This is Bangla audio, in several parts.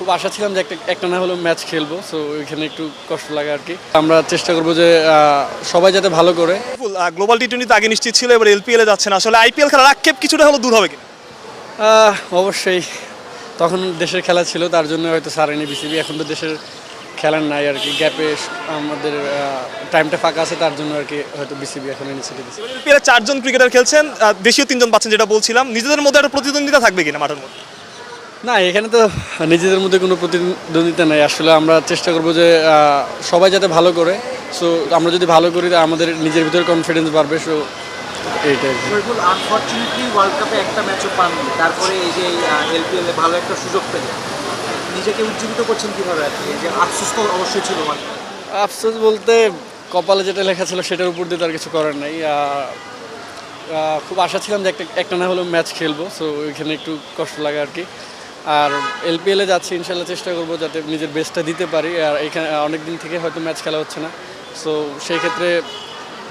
খুব আশা ছিলাম যে একটা একটা না হলেও ম্যাচ খেলব সো ওইখানে একটু কষ্ট লাগে আর কি। আমরা চেষ্টা করব যে সবাই যাতে ভালো করে। গ্লোবাল টি টোয়েন্টিতে আগে নিশ্চিত ছিল এবার এলপিএল এ যাচ্ছে না। আসলে আইপিএল খেলার আক্ষেপ কিছুটা হলো দূর হবে কিনা? অবশ্যই। তখন দেশের খেলা ছিল তার জন্য হয়তো সারেনি বিসিবি এখন তো দেশের খেলার নাই আর কি। গ্যাপে আমাদের টাইমটা ফাঁকা আছে তার জন্য আর কি হয়তো বিসিবি এখন ইনিশিয়েটিভ এলপিএল চারজন ক্রিকেটার খেলছেন দেশীয় তিনজন পাচ্ছেন যেটা বলছিলাম। নিজেদের মধ্যে একটা প্রতিদ্বন্দ্বিতা থাকবে কিনা মাঠের মধ্যে? না এখানে তো নিজেদের মধ্যে কোনো প্রতিদ্বন্দ্বিতা নেই। আসলে আমরা চেষ্টা করব যে সবাই যাতে ভালো করে। সো আমরা যদি ভালো করি তা আমাদের নিজের ভিতরে কনফিডেন্স বাড়বে। সো এইটাই আনফর্চুনেটলি ওয়ার্ল্ড কাপে একটা ম্যাচও পাননি। তারপরে এই যে এলপিএল ভালো একটা সুযোগ নিজেকে উজ্জীবিত করছেন কীভাবে আর কি? যে আফসোস তো অবশ্যই ছিল আফসোস বলতে কপালে যেটা লেখা ছিল সেটার উপর দিয়ে তার কিছু করার নাই। খুব আশা ছিলাম যে একটা একটা না হলেও ম্যাচ খেলব। সো ওইখানে একটু কষ্ট লাগে আর কি। আর এলপিএলে যাচ্ছি ইনশাল্লাহ চেষ্টা করব যাতে নিজের বেস্টটা দিতে পারি। আর এখানে অনেক দিন থেকে হয়তো ম্যাচ খেলা হচ্ছে না। সো সেই ক্ষেত্রে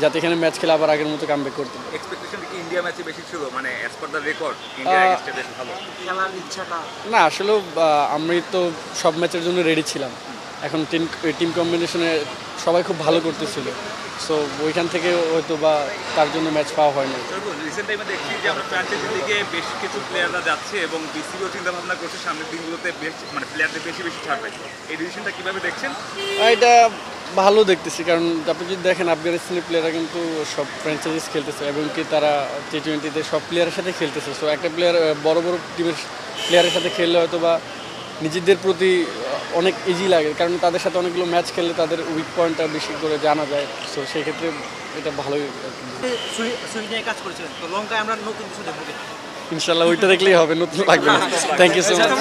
যাতে এখানে ম্যাচ খেলে আবার আগের মতো কামব্যাক করতে পারি। এক্সপেকটেশন কি ইন্ডিয়া ম্যাচে বেশি ছিল? মানে as per the record India uh, এগেইনস্টে বেশ ভালো। খেলার ইচ্ছাটা। না আসলে আমি তো সব ম্যাচের জন্য রেডি ছিলাম। এখন টিম টিম কম্বিনেশনে সবাই খুব ভালো করতেছিল। সো ওইখান থেকে হয়তো বা তার জন্য ম্যাচ পাওয়া হয়নি রিসেন্ট টাইমে দেখছি যে আমরা ফ্র্যাঞ্চাইজি লিগে বেশ কিছু প্লেয়াররা যাচ্ছে এবং বিসিবিও চিন্তা ভাবনা করছে সামনের দিনগুলোতে বেশ মানে প্লেয়ারদের বেশি বেশি ছাড়বে এই ডিসিশনটা কীভাবে দেখছেন? এটা ভালো দেখতেছি কারণ আপনি যদি দেখেন আফগানিস্তানের প্লেয়াররা কিন্তু সব ফ্র্যাঞ্চাইজিস খেলতেছে এবং কি তারা টি টোয়েন্টিতে সব প্লেয়ারের সাথে খেলতেছে। সো একটা প্লেয়ার বড় বড় টিমের প্লেয়ারের সাথে খেললে হয়তো বা নিজেদের প্রতি অনেক ইজি লাগে কারণ তাদের সাথে অনেকগুলো ম্যাচ খেললে তাদের উইক পয়েন্টটা বেশি করে জানা যায়। সো সেক্ষেত্রে এটা ভালোই কাজ করেছিলেন। তো লঙ্কায় আমরা নতুন কিছু দেখব ইনশাল্লাহ ওইটা দেখলেই হবে নতুন লাগবে না। Thank you so much